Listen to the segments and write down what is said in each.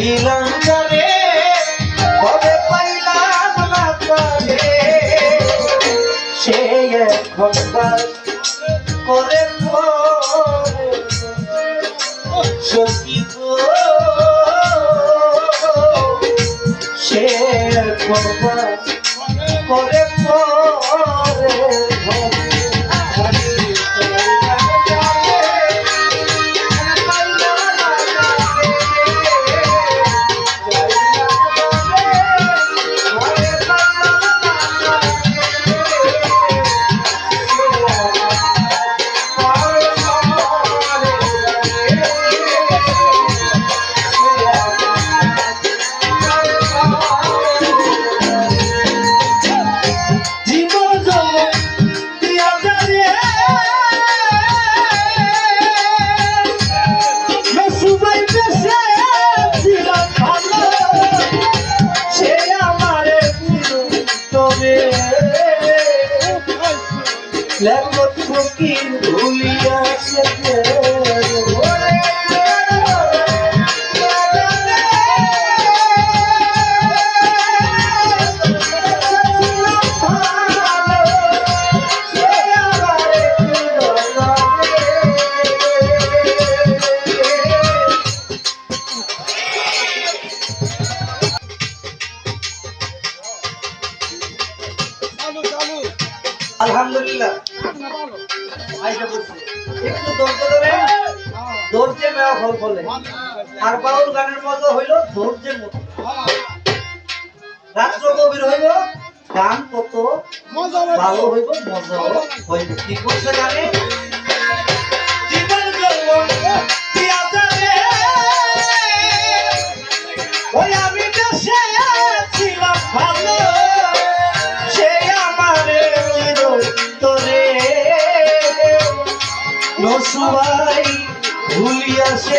চাইলাম যারে হবে পাইলাম না তারে সে এখন করে সখী সে এখন করে আলহামদুলিল্লাহ। আইসা বলছি একটু ধৈর্য ধরে ধৈর্যে মেয়া ফল ফলে আর বাউল গানের মজা হইল ধৈর্যের মতো। রাত্র গভীর হইল গান কত ভালো হইব মজা হইব। কি করছে গানে? নসুয়াই ভুলিয়া সে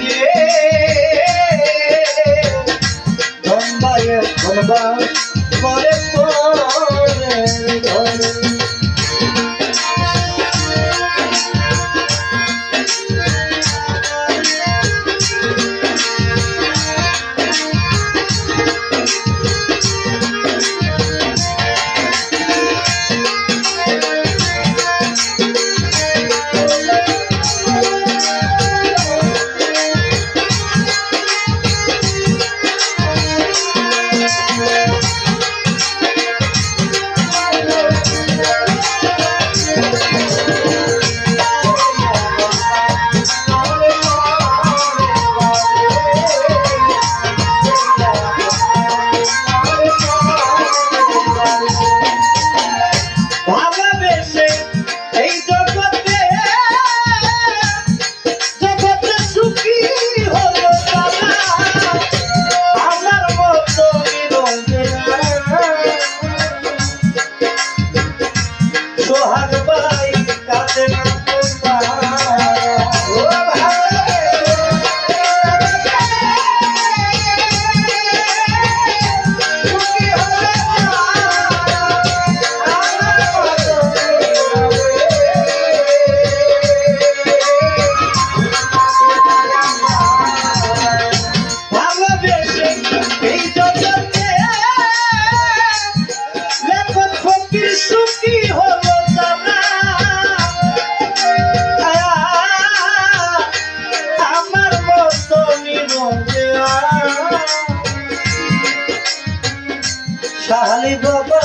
আলী বাবা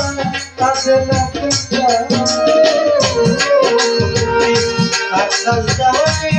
কাছে লাগবে আকাশ দাওয়াই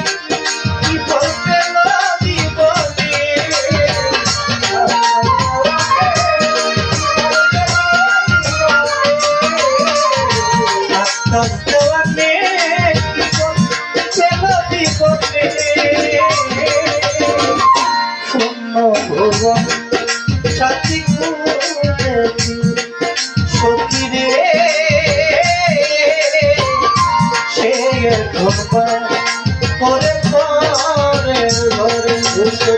করে করে ঘরে ঘুষে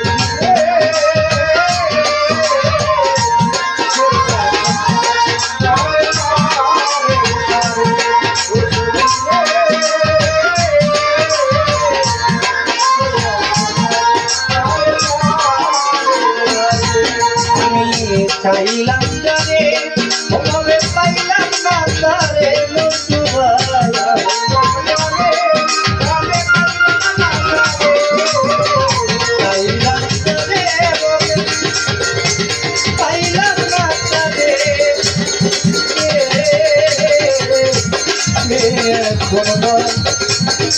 চাইলাম